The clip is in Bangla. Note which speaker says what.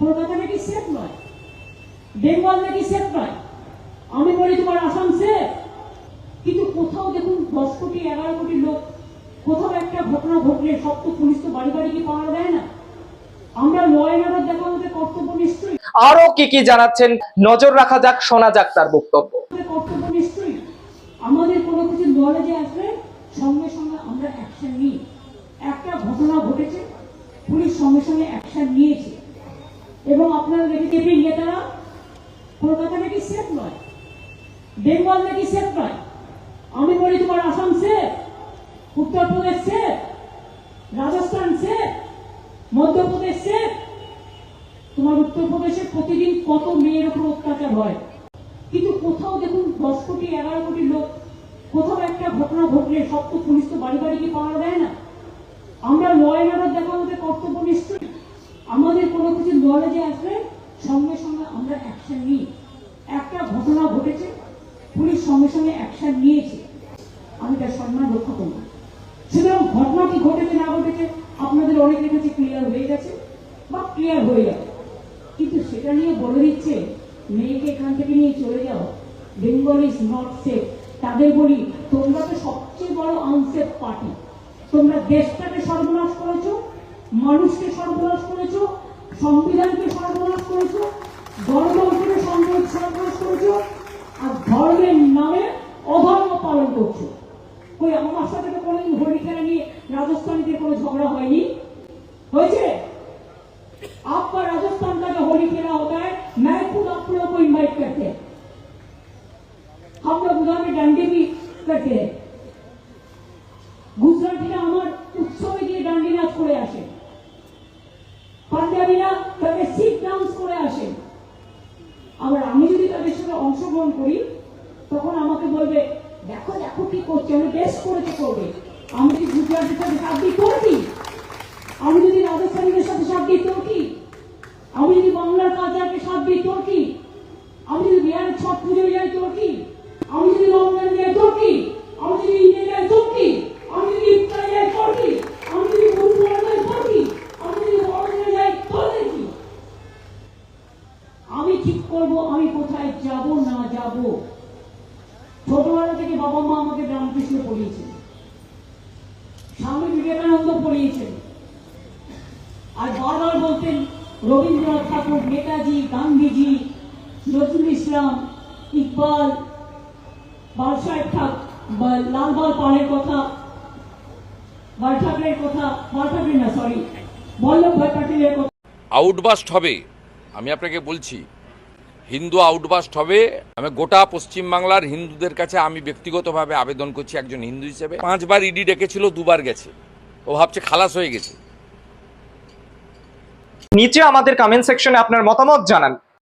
Speaker 1: কলকাতা নাকি সেফ নয়? বেঙ্গল নাকি সেফ নয়? আমি বলি তোমার আসাম সেফ কিন্তু কোথাও দেখুন দশ কোটি এগারো কোটি লোক কোথাও একটা ঘটনা ঘটলে সব তো পুলিশ তো বাড়ি বাড়ি গিয়ে পাওয়া দেয় না। আমরা ল অ্যান্ড অর্ডার দেখা আমাদের কর্তব্য নিশ্চয়ই।
Speaker 2: আরও কি কি জানাচ্ছেন? নজর রাখা যাক শোনা যাক তার বক্তব্য।
Speaker 1: কর্তব্য নিশ্চয়ই। আমাদের কোনো কিছু নলেজে আসলে সঙ্গে সঙ্গে আমরা অ্যাকশন নিই। একটা ঘটনা ঘটেছে পুলিশ সঙ্গে সঙ্গে অ্যাকশন নিয়েছে। এবং আপনারা দেখেছেন এপি কলকাতা নাকি সেফ নয় বেঙ্গল নাকি সেফ নয়, আমি বলি তোমার Assam safe Uttar Pradesh safe Rajasthan safe Madhya Pradesh safe তোমার উত্তরপ্রদেশে প্রতিদিন কত মেয়ের উপর অত্যাচার হয়। কিন্তু কোথাও দেখুন, দশ কোটি, এগারো কোটি লোক, কোথাও একটা ঘটনা ঘটলে সব তো পুলিশ তো বাড়ি বাড়ি গিয়ে পাওয়া দেয় না আমরা ল অ্যান্ড অর্ডার দেখা আমাদের কর্তব্য নিশ্চয়ই আমাদের কোনো কিছু নলেজে আসলে সঙ্গে সঙ্গে আমরা অ্যাকশন নিই। একটা ঘটনা ঘটেছে, পুলিশ সঙ্গে সঙ্গে অ্যাকশন নিয়েছে। আমি তার সম্মান রক্ষা করব। সুতরাং ঘটনা কি ঘটেছে, না ঘটেছে, আপনাদের অনেকের কাছে ক্লিয়ার হয়ে গেছে বা ক্লিয়ার হয়ে যাবে কিন্তু সেটা নিয়ে বলে দিচ্ছে, মেয়েকে এখান থেকে নিয়ে চলে যাও। বেঙ্গল ইজ নট সেফ তাদের বলি, তোমরা তো সবচেয়ে বড় আনসেফ পার্টি তোমরা দেশটাকে সর্বনাশ করেছ, মানুষকে সর্বনাশ করেছ সংবিধানকে সর্বনাশ করেছো গণতন্ত্রকে সর্ব- সর্বনাশ করেছো আর ধর্মের নামে অধর্ম পালন করছো ওই আমার সাথে তো কোনোদিন হোলি খেলা নিয়ে রাজস্থানীদের কোনো ঝগড়া হয়নি হয়েছে आपका राजस्थान का जो होली खेला होता है मैं खुद आप लोगों को इनवाइट करते हैं हम लोग उधर में डंडे भी करते हैं পাঞ্জাবিরা তাদের সিট ডান্স করে আসে। আবার আমি যদি তাদের সাথে অংশগ্রহণ করি, তখন আমাকে বলবে, দেখো দেখো কি করছে, আমি বেশ করেছে করবে। আমি যদি গুজরাটের সাথে দিই, তোর আমি যদি রাজস্থানীদের সাথে সাথ দিই, তোর কি? আমি যদি বাংলার কালচারকে সাথ দিই, তোর কি? আমি যদি বিহারের ছট পুজো যাই, তোর কি? আমি যদি রমজান যাই তোর কি? না ছোটবেলা থেকে বাবা মা আমাকে রামকৃষ্ণ পড়িয়েছেন। স্বামী বিবেকানন্দ পড়িয়েছেন। আর বারবার বলতেন, রবীন্দ্রনাথ ঠাকুর, নেতাজি, গান্ধীজি, নজরুল ইসলাম, ইকবাল বাল সাহেব ঠাক লালবাল পালের কথা, বাল ঠাকরের কথা, বাল ঠাকরে না সরি বল্লভভাই প্যাটেলের কথা।
Speaker 3: আউটবাস্ট হবে। আমি আপনাকে বলছি হিন্দু আউটবাস্ট হবে। আমি গোটা পশ্চিমবাংলার হিন্দুদের কাছে আমি ব্যক্তিগতভাবে আবেদন করছি একজন হিন্দু হিসেবে। পাঁচবার ইডি ডেকেছিল, দুবার গেছে। ও ভাবছে খালাস হয়ে গেছে।
Speaker 2: নিচে আমাদের কমেন্ট সেকশনে আপনার মতামত জানান।